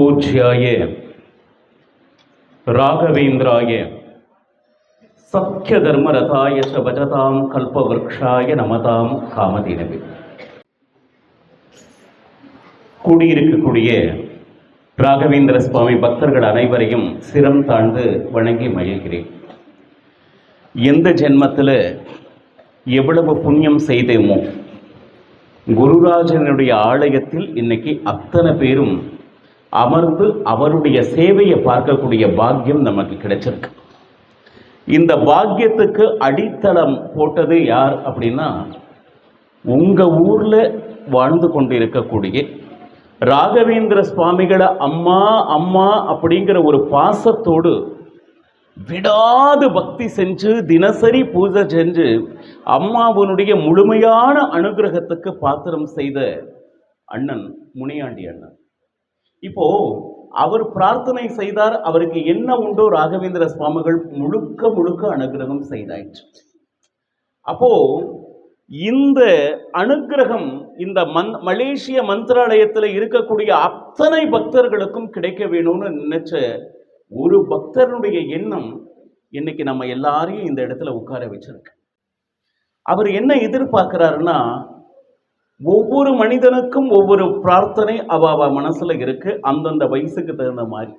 பூஜ்யாய ராகவேந்திராய சத்ய தர்மரதாய சபஜதாம் கல்பவருஷாய நமதாம் காமதீனவி. கூடியிருக்கக்கூடிய ராகவேந்திர சுவாமி பக்தர்கள் அனைவரையும் சிரம் தாழ்ந்து வணங்கி மகிழ்கிறேன். எந்த ஜென்மத்தில் எவ்வளவு புண்ணியம் செய்தேமோ குருராஜனுடைய ஆலயத்தில் இன்னைக்கு அத்தனை பேரும் அமர்ந்து அவருடைய சேவையை பார்க்கக்கூடிய பாக்கியம் நமக்கு கிடைச்சிருக்கு. இந்த பாக்கியத்துக்கு அடித்தளம் போட்டது யார் அப்படின்னா உங்கள் ஊரில் வாழ்ந்து கொண்டு இருக்கக்கூடிய ராகவேந்திர சுவாமிகளை அம்மா அம்மா அப்படிங்கிற ஒரு பாசத்தோடு விடாது பக்தி செஞ்சு தினசரி பூஜை செஞ்சு அம்மாவனுடைய முழுமையான அனுகிரகத்துக்கு பாத்திரம் செய்த அண்ணன் முனியாண்டி அண்ணன். இப்போ அவர் பிரார்த்தனை செய்தார் அவருக்கு என்ன உண்டோ ராகவேந்திர சுவாமிகள் முழுக்க முழுக்க அனுகிரகம் செய்தாயிற்று. அப்போ இந்த அனுகிரகம் இந்த மந் மலேசிய மந்திராலயத்தில் இருக்கக்கூடிய அத்தனை பக்தர்களுக்கும் கிடைக்க வேணும்னு நினைச்ச ஒரு பக்தருடைய எண்ணம் இன்னைக்கு நம்ம எல்லாரையும் இந்த இடத்துல உட்கார வச்சிருக்கு. அவர் என்ன எதிர்பார்க்கிறாருன்னா ஒவ்வொரு மனிதனுக்கும் ஒவ்வொரு பிரார்த்தனை அவ அவ மனசுல இருக்கு. அந்தந்த வயசுக்கு தகுந்த மாதிரி.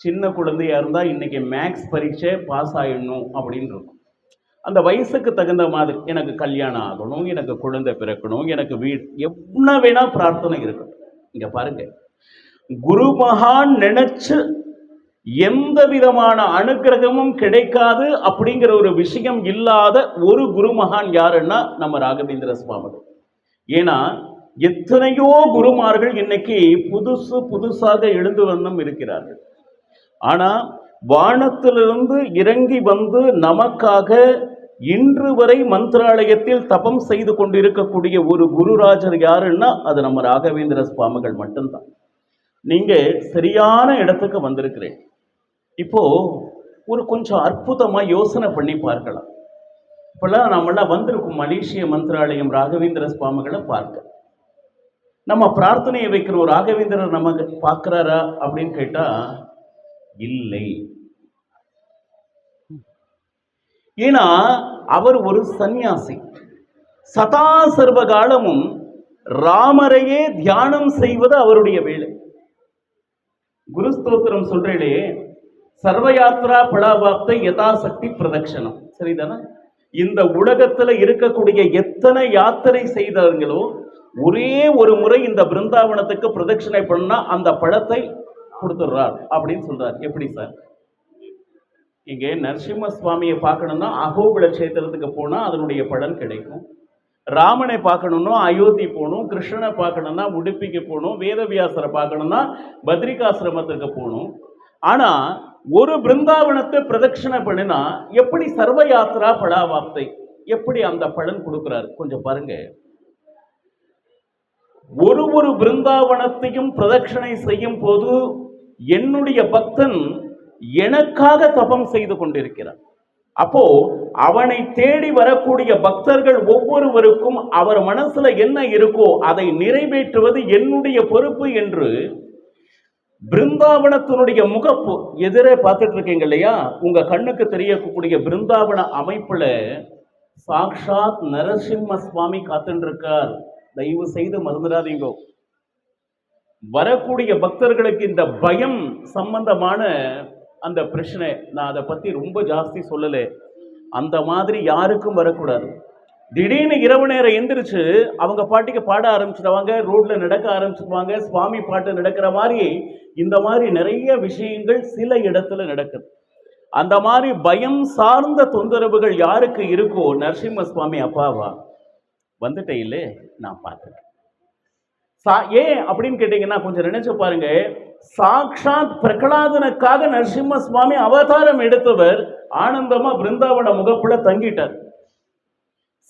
சின்ன குழந்தையா இருந்தா இன்னைக்கு மேக்ஸ் பரீட்சை பாஸ் ஆயிடணும் அப்படின்னு இருக்கும். அந்த வயசுக்கு தகுந்த மாதிரி எனக்கு கல்யாணம் ஆகணும் எனக்கு குழந்தை பிறக்கணும் எனக்கு வீடு எவ்வளோ வேணா பிரார்த்தனை இருக்கட்டும் இங்க பாருங்க. குரு மகான் நினைச்சு எந்த விதமான அனுக்கிரகமும் கிடைக்காது அப்படிங்கிற ஒரு விஷயம் இல்லாத ஒரு குரு மகான் யாருன்னா நம்ம ராகவேந்திர சுவாமிகள் ஏன்னா எத்தனையோ குருமார்கள் இன்னைக்கு புதுசு புதுசாக எழுந்து வண்ணம் இருக்கிறார்கள். ஆனால் வானத்திலிருந்து இறங்கி வந்து நமக்காக இன்று வரை மந்திராலயத்தில் தபம் செய்து கொண்டிருக்கக்கூடிய ஒரு குருராஜர் யாருன்னா அது நம்ம ராகவேந்திர சுவாமிகள் மட்டும்தான். நீங்க சரியான இடத்துக்கு வந்திருக்கிறேன். இப்போ ஒரு கொஞ்சம் அற்புதமா யோசனை பண்ணி பார்க்கலாம். இப்போல்லாம் நம்மளாம் வந்திருக்கும் மலேசிய மந்திராலயம் ராகவேந்திர சுவாமிகளை பார்க்க. நம்ம பிரார்த்தனையை வைக்கிற ஒரு ராகவேந்திரர் நம்ம பார்க்குறாரா அப்படின்னு கேட்டால் இல்லை. ஏன்னா அவர் ஒரு சந்நியாசி. சதா சர்வ காலமும் ராமரையே தியானம் செய்வது அவருடைய வேலை. குரு ஸ்தோத்திரம் சொல்றேளே சர்வயாத்ரா பலாபாப்தை யதாசக்தி பிரதட்சணம் சரிதானே? இந்த உலகத்துல இருக்கக்கூடிய எத்தனை யாத்திரை செய்தார்களோ ஒரே ஒரு முறை இந்த பிருந்தாவனத்துக்கு பிரதட்சணை பண்ணா அந்த பழத்தை கொடுத்துடுறார் அப்படின்னு சொல்றார். எப்படி சார்? இங்கே நரசிம்ம சுவாமியை பார்க்கணும்னா அகோபில கஷேத்திரத்துக்கு போனால் அதனுடைய பலன் கிடைக்கும். ராமனை பார்க்கணும்னா அயோத்தி போகணும் கிருஷ்ணனை பார்க்கணும்னா உடுப்பிக்கு போகணும் வேதவியாசரை பார்க்கணும்னா பத்ரிகாசிரமத்துக்கு போகணும். ஆனால் ஒரு பிருந்தாவனத்தை பிரதட்சணை பண்ணினா எப்படி சர்வ யாத்திரா படாவாப்தை? எப்படி அந்த பலன் கொடுக்குறாரு? கொஞ்சம் பாருங்க. ஒரு ஒரு பிருந்தாவனத்தையும் பிரதட்சணை செய்யும் போது என்னுடைய பக்தன் எனக்காக தபம் செய்து கொண்டிருக்கிறார். அப்போ அவனை தேடி வரக்கூடிய பக்தர்கள் ஒவ்வொருவருக்கும் அவர் மனசுல என்ன இருக்கோ அதை நிறைவேற்றுவது என்னுடைய பொறுப்பு என்று பிருந்தாவனத்தினுடைய முகப்பு எதிரே பார்த்துட்டு இருக்கீங்க இல்லையா உங்க கண்ணுக்கு தெரியக்கூடிய பிருந்தாவன அமைப்புல சாக்ஷாத் நரசிம்ம சுவாமி காத்துட்டு இருக்கார் தயவு செய்து மறந்துடாதீங்க. வரக்கூடிய பக்தர்களுக்கு இந்த பயம் சம்பந்தமான அந்த பிரச்சனை. நான் அதை பத்தி ரொம்ப ஜாஸ்தி சொல்லலை. அந்த மாதிரி யாருக்கும் வரக்கூடாது. திடீர்னு இரவு நேரம் எந்திரிச்சு அவங்க பாட்டிக்கு பாட ஆரம்பிச்சிடுவாங்க ரோட்ல நடக்க ஆரம்பிச்சிடுவாங்க சுவாமி பாட்டு நடக்கிற மாதிரி இந்த மாதிரி நிறைய விஷயங்கள் சில இடத்துல நடக்குது. அந்த மாதிரி பயம் சார்ந்த தொந்தரவுகள் யாருக்கு இருக்கோ நரசிம்ம சுவாமி அப்பாவா? வந்துட்டே இல்லை நான் பார்த்துட்டேன் சா ஏன் அப்படின்னு கேட்டீங்கன்னா கொஞ்சம் நினைச்சு பாருங்க. சாக்ஷாத் பிரகலாதனுக்காக நரசிம்ம சுவாமி அவதாரம் எடுத்தவர் ஆனந்தமா பிருந்தாவன முகப்புல தங்கிட்டார்.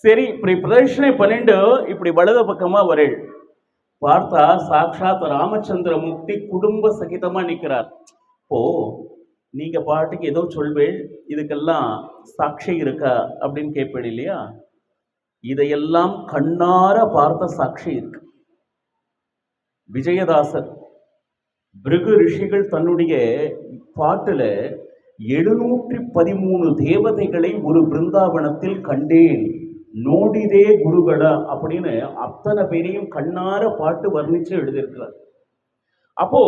சரி இப்படி பிரதட்சணை பண்ணிட்டு இப்படி வலது பக்கமா வரேள். பார்த்தா சாக்ஷாத் ராமச்சந்திர முக்தி குடும்ப சகிதமா நிற்கிறார் ஓ நீங்க பாட்டுக்கு ஏதோ சொல்வேள் இதுக்கெல்லாம் சாட்சி இருக்கா அப்படின்னு கேட்பேன் இல்லையா? இதையெல்லாம் கண்ணார பார்த்த சாட்சி இருக்கு. விஜயதாசர் பிருகு ரிஷிகள் தன்னுடைய பாட்டுல எழுநூற்றி பதிமூணு தேவதைகளை ஒரு பிருந்தாவனத்தில் கண்டேன். நோடிதே குருகள அப்படின்னு அத்தனை பேரையும் கண்ணார பாட்டு வர்ணிச்சு எழுதியிருக்கிறார். அப்போ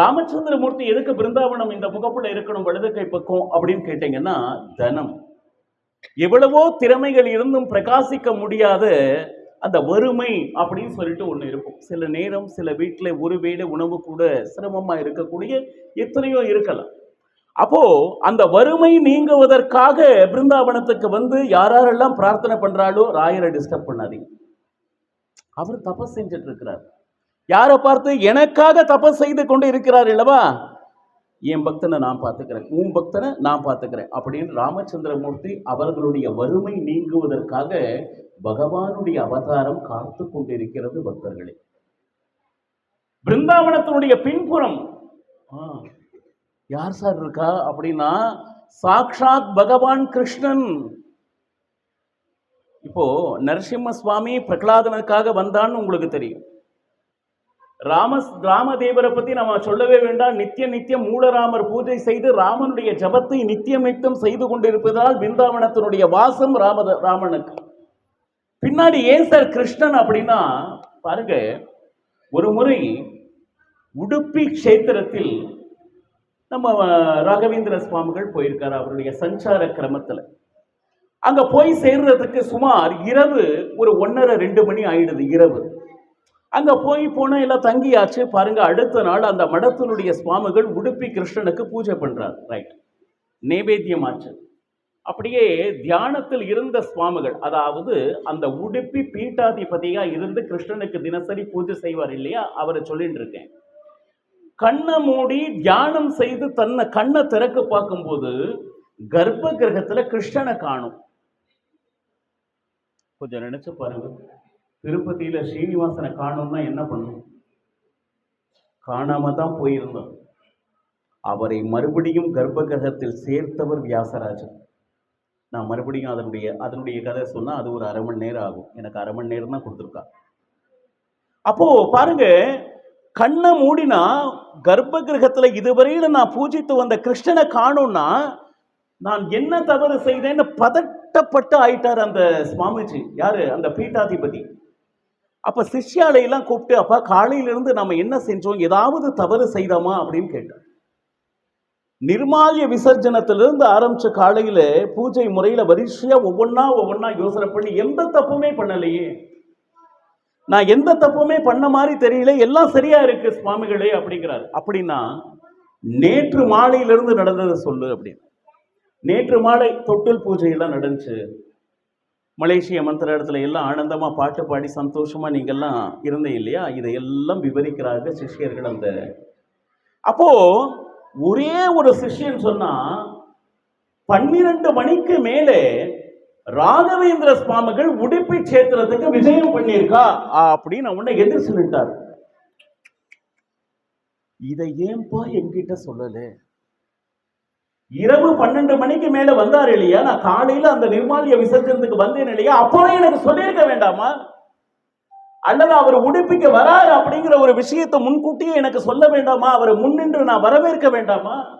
ராமச்சந்திரமூர்த்தி எதுக்கு பிருந்தாவனம் இந்த முகப்புல இருக்கணும் வலது கை பக்கம் அப்படின்னு கேட்டீங்கன்னா தனம். எவ்வளவோ திறமைகள் இருந்தும் பிரகாசிக்க முடியாத அந்த வறுமை அப்படின்னு சொல்லிட்டு ஒன்று இருக்கும். சில நேரம் சில வீட்டில் ஒரு வேளை உணவு கூட சிரமமாக இருக்கக்கூடிய எத்தனையோ இருக்கலாம். அப்போ அந்த வறுமை நீங்குவதற்காக பிருந்தாவனத்துக்கு வந்து யாரெல்லாம் பிரார்த்தனை பண்றாலோ ராயரை டிஸ்டர்ப் பண்ணாதீங்க. அவர் தபஸ் செஞ்சுட்டு இருக்கிறார். யாரை பார்த்து எனக்காக தபஸ் செய்து கொண்டு இருக்கிறார் இல்லவா? என் பக்தனை நான் பார்த்துக்கிறேன். உன் பக்தனை நான் பார்த்துக்கிறேன். அப்படின்னு ராமச்சந்திரமூர்த்தி அவர்களுடைய வறுமை நீங்குவதற்காக பகவானுடைய அவதாரம் காத்து கொண்டிருக்கிறது பக்தர்களே. பிருந்தாவனத்தினுடைய பின்புறம் ஆ, யார் சார் இருக்கா? அப்படின்னா சாக்ஷாத் பகவான் கிருஷ்ணன். இப்போ நரசிம்ம சுவாமி பிரகலாதனுக்காக வந்தான்னு உங்களுக்கு தெரியும். ராம ராமதேவரை பத்தி நம்ம சொல்லவே வேண்டாம். நித்திய நித்தியம் மூலராமர் பூஜை செய்து ராமனுடைய ஜபத்தை நித்தியமித்தம் செய்து கொண்டிருப்பதால் பிருந்தாவனத்தினுடைய வாசம் ராம ராமனுக்கு. பின்னாடி ஏன் சார் கிருஷ்ணன் அப்படின்னா பாருங்க ஒரு முறை உடுப்பி க்ஷேத்திரத்தில் நம்ம ராகவேந்திர சுவாமிகள் போயிருக்காரு அவருடைய சஞ்சார கிரமத்தில். அங்கே போய் சேர்றதுக்கு சுமார் இரவு ஒரு ஒன்னரை ரெண்டு மணி ஆயிடுது இரவு. அங்கே போய் போனால் எல்லாம் தங்கியாச்சு. பாருங்க அடுத்த நாள் அந்த மடத்தினுடைய சுவாமிகள் உடுப்பி கிருஷ்ணனுக்கு பூஜை பண்ணுறார் ரைட். நைவேத்தியமாச்சு. அப்படியே தியானத்தில் இருந்த சுவாமிகள் அதாவது அந்த உடுப்பி பீட்டாதிபதியாக இருந்து கிருஷ்ணனுக்கு தினசரி பூஜை செய்வார் இல்லையா? அவரை சொல்லிட்டு இருக்கேன். கண்ணை மூடி தியானம் செய்து தன்னை கண்ணை திறக்க பார்க்கும்போது கர்ப்ப கிரகத்துல கிருஷ்ணனை காணும். கொஞ்சம் நினைச்சு பாருங்க. திருப்பதியில ஸ்ரீனிவாசனை காணும்னா என்ன பண்ணும்? காணாம தான் போயிருந்தோம். அவரை மறுபடியும் கர்ப்ப கிரகத்தில் சேர்த்தவர் வியாசராஜர். நான் மறுபடியும் அதனுடைய அதனுடைய கதை சொன்னா அது ஒரு அரை மணி நேரம் ஆகும். எனக்கு அரை மணி நேரம் தான் கொடுத்துருக்கா. அப்போ பாருங்க கண்ணை மூடினா கர்ப்ப கிரகத்தில் இதுவரையில் நான் பூஜித்து வந்த கிருஷ்ணனை காணும்னா நான் என்ன தவறு செய்தேன்னு பதட்டப்பட்டு ஆயிட்டார் அந்த சுவாமிஜி. யாரு? அந்த பீட்டாதிபதி. அப்ப சிஷ்யாலையெல்லாம் கூப்பிட்டு அப்பா காலையிலிருந்து நம்ம என்ன செஞ்சோம்? ஏதாவது தவறு செய்தோமா? அப்படின்னு கேட்டார். நிர்மால்ய விசர்ஜனத்திலிருந்து ஆரம்பிச்ச காலையில பூஜை முறையில வரிசையா ஒவ்வொன்றா ஒவ்வொன்றா யோசனை பண்ணி எந்த தப்புமே பண்ணலையே. நான் எந்த தப்புமே பண்ண மாதிரி தெரியல எல்லாம் சரியா இருக்கு சுவாமிகளே அப்படிங்கிறார். அப்படின்னா நேற்று மாலையிலிருந்து நடந்ததை சொல்லு அப்படின்னு. நேற்று மாலை தொட்டில் பூஜையெல்லாம் நடந்துச்சு. மலேசிய மந்திர இடத்துல எல்லாம் ஆனந்தமாக பாட்டு பாடி சந்தோஷமாக நீங்கள்லாம் இருந்தீங்க இல்லையா? இதையெல்லாம் விவரிக்கிறார்கள் சிஷ்யர்கள் அந்த. அப்போது ஒரே ஒரு சிஷ்யன் சொன்னால் பன்னிரண்டு மணிக்கு மேலே ராகவேந்திர சுவாமிகள் உடுப்பி கஷேத்திரத்துக்கு விஜயம் பண்ணியிருக்கா? அப்படின்னு உன்னை எதிர் சொல்லிட்டார். இதை ஏன்பா என்கிட்ட சொல்லல? இரவு பன்னெண்டு மணிக்கு மேல வந்தார் இல்லையா? நான் காலையில அந்த நிர்மாலிய விசர்ஜனத்துக்கு வந்தேன் இல்லையா? அப்பவே எனக்கு சொல்லியிருக்க வேண்டாமா? அல்லது அவர் உடுப்பிக்க வராரு அப்படிங்கிற ஒரு விஷயத்தை முன்கூட்டியே எனக்கு சொல்ல வேண்டாமா? அவரை முன்னின்று நான் வரவேற்க வேண்டாமா?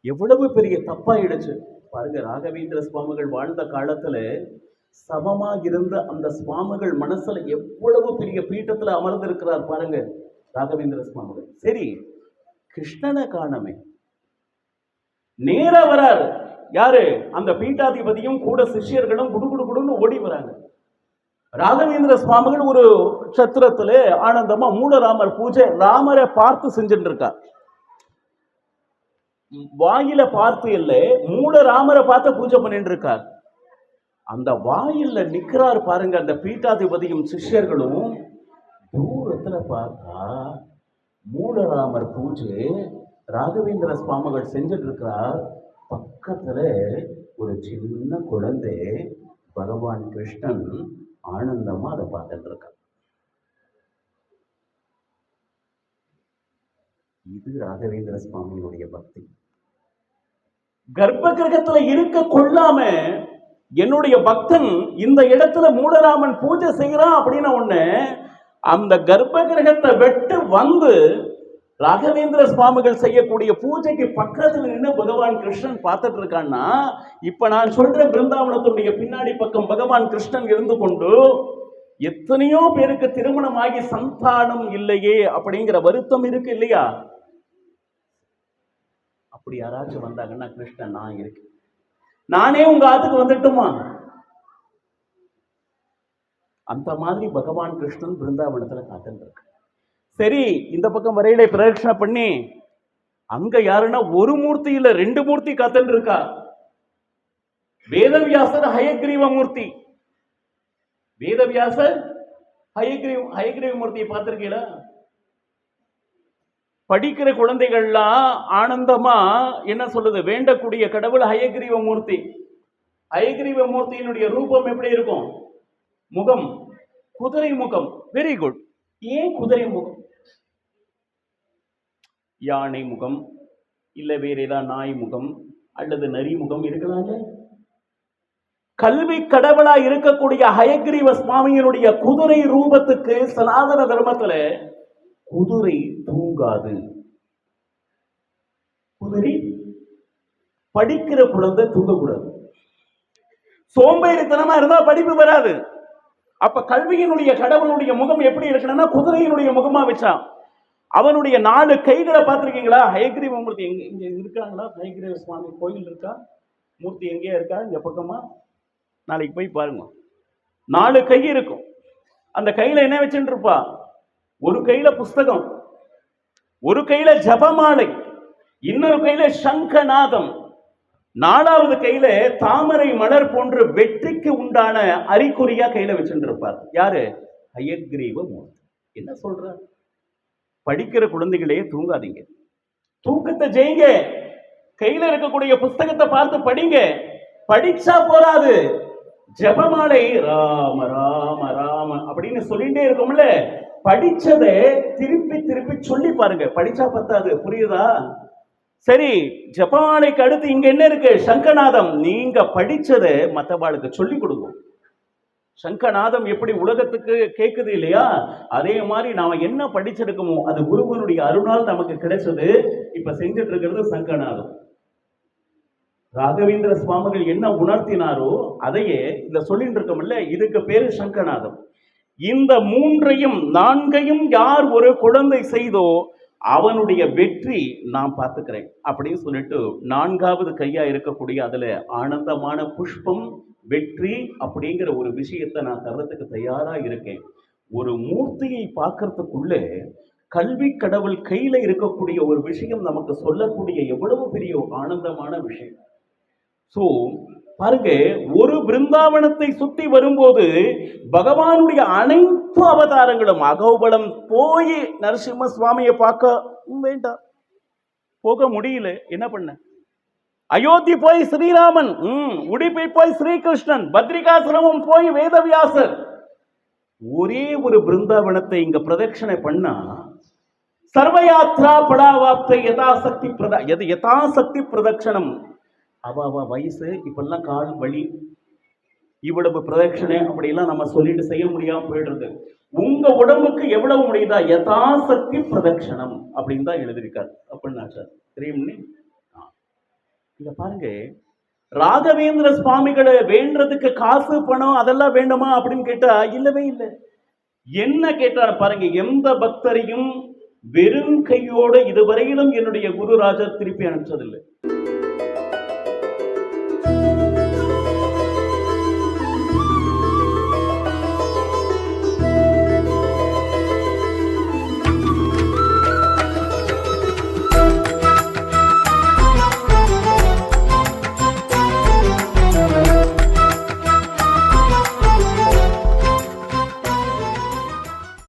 எவ்வளவு பெரிய தப்பாயிடுச்சு. பாருங்க ராகவேந்திர சுவாமிகள் வாழ்ந்த காலத்துல சமமா இருந்த அந்த சுவாமிகள் மனசுல எவ்வளவு பெரிய பீட்டத்துல அமர்ந்திருக்கிறார் பாருங்க ராகவேந்திர சுவாமிகள். சரி கிருஷ்ணனை காணமே. நேர வராரு. யாரு? அந்த பீட்டாதிபதியும் கூட சிஷ்யர்களும் குடுகுடு குடுன்னு ஓடி வராங்க. ராகவேந்திர சுவாமிகள் ஒரு சத்திரத்துல ஆனந்தமா மூலராமர் பூஜை ராமரை பார்த்து செஞ்சுட்டு இருக்கார். வாயில பார்த்து இல்லை மூல ராமரை பார்த்து பூஜை பண்ணிட்டு இருக்கார். அந்த வாயில நிக்கிறார் பாருங்க அந்த பீட்டாதிபதியும் சிஷ்யர்களும். தூரத்துல பார்த்தா மூலராமர் பூஜை ராகவேந்திர சுவாமிகள் செஞ்சுட்டு இருக்கிறார். பக்கத்துல ஒரு சின்ன குழந்தை பகவான் கிருஷ்ணன் ஆனந்தமா அதை பார்த்துட்டு இருக்கார். இது ராகவேந்திர சுவாமியினுடைய பக்தி. கர்ப்ப கிரகத்துல இருக்க கொள்ளாம என்னுடைய பக்தன் இந்த இடத்துல மூலராமன் பூஜை செய்யறான் அப்படின்னு ஒண்ணு அந்த கர்ப்ப கிரகத்தை வெட்டு வந்து ராகவேந்திர சுவாமிகள் செய்யக்கூடிய பூஜைக்கு பக்கத்துல நின்று பகவான் கிருஷ்ணன் பார்த்துட்டு இருக்கான்னா இப்ப நான் சொல்ற பிருந்தாவனத்துடைய பின்னாடி பக்கம் பகவான் கிருஷ்ணன் இருந்து கொண்டு எத்தனையோ பேருக்கு திருமணமாகி சந்தானம் இல்லையே அப்படிங்கிற வருத்தம் இருக்கு இல்லையா? அப்படி யாராச்சும் வந்தாங்கன்னா கிருஷ்ணன் நான் இருக்கேன். நானே உங்க ஆத்துக்கு வந்துட்டுமா? அந்த மாதிரி பகவான் கிருஷ்ணன் பிருந்தாவனத்துல காத்துட்டு இருக்கு சரி இந்த பக்கம் வரையில பிரதட்சணை பண்ணி அங்க யாருன்னா ஒரு மூர்த்தி இல்ல ரெண்டு மூர்த்தி காத்துட்டு இருக்கா வேதவியாசர் ஹயக்ரீவ மூர்த்தி. வேதவியாசர் ஹயக்ரீவ் ஹயக்ரீவ மூர்த்தியை பார்த்துருக்கீங்களா? படிக்கிற குழந்தைகள்லாம் ஆனந்தமா என்ன சொல்லுது? வேண்டக்கூடிய கடவுள் ஹயக்ரீவ மூர்த்தி ஹயக்ரீவ மூர்த்தியினுடைய ரூபம் எப்படி இருக்கும்? முகம். குதிரை முகம். வெரி குட் ஏன் குதிரை முகம்? யானை முகம் இல்ல வேற ஏதாவது நாய் முகம் அல்லது நரி முகம் இருக்கலாம்ல கல்வி கடவுளா இருக்கக்கூடிய ஹயக்ரீவ சுவாமியினுடைய குதிரை ரூபத்துக்கு சனாதன தர்மத்துல குதிரை தூங்காது. குதிரை படிக்கிற குழந்தை தூங்கக்கூடாது. சோம்பேறித்தனமா இருந்தா படிப்பு வராது. அப்ப கல்வியினுடைய கடவுளுடைய முகம் எப்படி இருக்கணும்னா குதிரையினுடைய முகமா வச்சான் அவனுடைய நாலு கைகளை பார்த்திருக்கீங்களா? ஹயக்ரீவ மூர்த்தி எங்க இங்க இருக்காங்களா? ஹயக்ரீவ சுவாமி கோயில் இருக்கா? மூர்த்தி எங்கேயா இருக்கா? இந்த பக்கமா? நாளைக்கு போய் பாருங்க. நாலு கை இருக்கும். அந்த கையில என்ன வச்சுட்டு இருப்பா? ஒரு கையில புஸ்தகம் ஒரு கையில ஜபமாலை இன்னொரு கையில சங்கநாதம் நாலாவது கையில தாமரை மலர் போன்ற வெற்றிக்கு உண்டான அறிகுறியா கையில வச்சுருப்பார் யாரு? ஹயக்ரீவ மூர்த்தி என்ன சொல்ற? படிக்கிற குழந்தைகளையே தூங்காதீங்க. தூக்கத்தை ஜெயிங்க. கையில இருக்கக்கூடிய புஸ்தகத்தை பார்த்து படிங்க. படிச்சா போராது ஜெபமாலை ராம ராம ராம அப்படின்னு சொல்லிட்டே இருக்கோம்ல. படிச்சதை திருப்பி திருப்பி சொல்லி பாருங்க. படிச்சா பத்தாது. புரியுதா? சரி ஜப்பானுக்கு அடுத்து இங்க என்ன இருக்கு? சங்கநாதம். நீங்க படிச்சதை மத்தவாளுக்கு சொல்லி கொடுக்கும் சங்கநாதம் எப்படி உலகத்துக்கு கேட்குது இல்லையா? அதே மாதிரி நாம என்ன படிச்சிருக்கோமோ அது குருவனுடைய அருணால் நமக்கு கிடைச்சது. இப்ப செஞ்சுட்டு இருக்கிறது சங்கநாதம். ராகவேந்திர சுவாமிகள் என்ன உணர்த்தினாரோ அதையே இந்த சொல்லிட்டு இருக்கோம்ல. இதுக்கு பேரு சங்கநாதம். இந்த மூன்றையும் நான்கையும் யார் ஒரு குழந்தை செய்தோ அவனுடைய வெற்றி நான் பார்த்துக்கிறேன். அப்படின்னு சொல்லிட்டு நான்காவது கையா இருக்கக்கூடிய அதுல ஆனந்தமான புஷ்பம் வெற்றி அப்படிங்கிற ஒரு விஷயத்தை நான் தர்றதுக்கு தயாரா இருக்கேன். ஒரு மூர்த்தியை பார்க்கறதுக்குள்ளே கல்வி கடவுள் கையில இருக்கக்கூடிய ஒரு விஷயம் நமக்கு சொல்லக்கூடிய எவ்வளவு பெரிய ஆனந்தமான விஷயம். ஸோ பாருங்க ஒரு பிருந்தாவனத்தை சுத்தி வரும்போது பகவானுடைய அனைத்து அவதாரங்களும் அகோபலம் போய் நரசிம்ம சுவாமியை பார்க்க வேண்டாம். போக முடியல. என்ன பண்ண? அயோத்தி போய் ஸ்ரீராமன் உம் உடுப்பி போய் ஸ்ரீகிருஷ்ணன் பத்ரிகாசிரமம் போய் வேதவியாசர். ஒரே ஒரு பிருந்தாவனத்தை இங்க பிரதட்சணை பண்ணா சர்வயாத்ரா படாவாப்தை யதாசக்தி பிரதா எது யதாசக்தி பிரதட்சணம். அவள் அவள் வயசு இப்பெல்லாம் கால் வலி இவ்வளவு பிரதட்சணை அப்படிலாம் நம்ம சொல்லிட்டு செய்ய முடியாமல் போயிடுறது உங்க உடம்புக்கு எவ்வளவு முடியுதா? யதாசக்தி பிரதட்சணம் அப்படின்னு தான் எழுதியிருக்காரு அப்படின்னு சார் தெரியும்னே ஆ. இங்க பாருங்க. ராகவேந்திர சுவாமிகளை வேண்டதுக்கு காசு பணம் அதெல்லாம் வேண்டுமா அப்படின்னு கேட்டா இல்லவே இல்லை. என்ன கேட்டார் பாருங்க எந்த பக்தரையும் வெறும் கையோடு இதுவரையிலும் என்னுடைய குருராஜர் திருப்பி அனுப்பிச்சதில்லை.